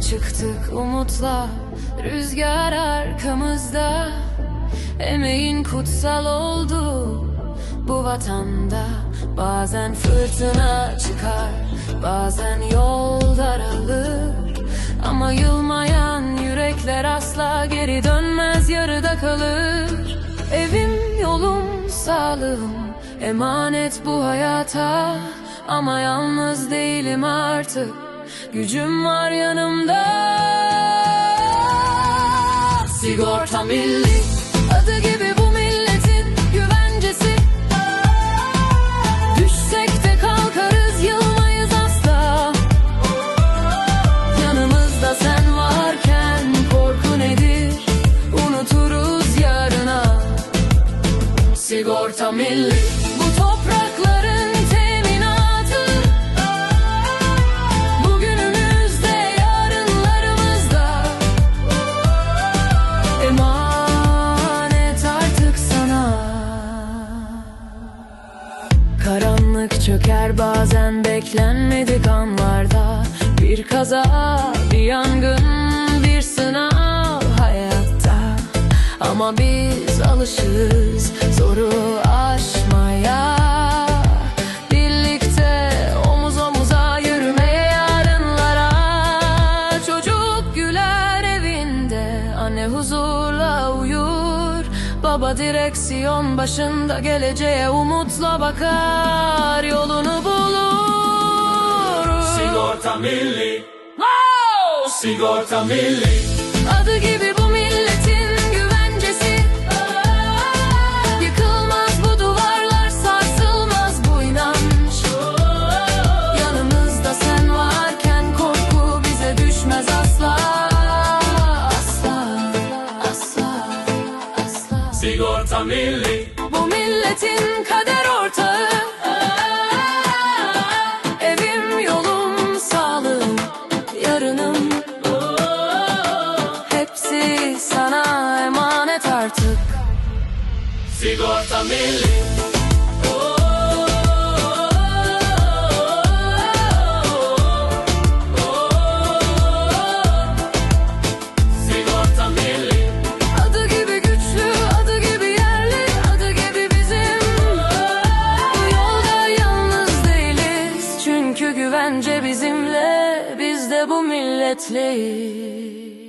çıktık umutla Rüzgar arkamızda. Emeğin kutsal oldu bu vatanda. Bazen fırtına çıkar Bazen yol daralır. Ama yılmayan yürekler asla geri dönmez yarıda kalır. Evim yolum sağlığım Emanet bu hayata. Ama yalnız değilim artık Gücüm var yanımda. Sigorta milli. Adı gibi bu milletin güvencesi. Düşsek de kalkarız yılmayız asla. Yanımızda sen varken korku nedir? Unuturuz yarına. Sigorta milli Karanlık çöker. Bazen beklenmedik anlarda Bir kaza, bir yangın, bir sınav hayatta. Ama biz alışırız zoru aşmaya. Birlikte omuz omuza yürümeye yarınlara. Çocuk güler evinde Anne huzurla uyur Baba direksiyon başında Geleceğe umutla bakar Yolunu bulur. Sigorta milli, Wow! sigorta milli, Adı gibi sigorta milli, Bu milletin kader ortağı. Evim yolum sağlığım yarınım. Hepsi sana emanet artık. Sigorta milli. Güvence bizimle Biz de bu milletleyiz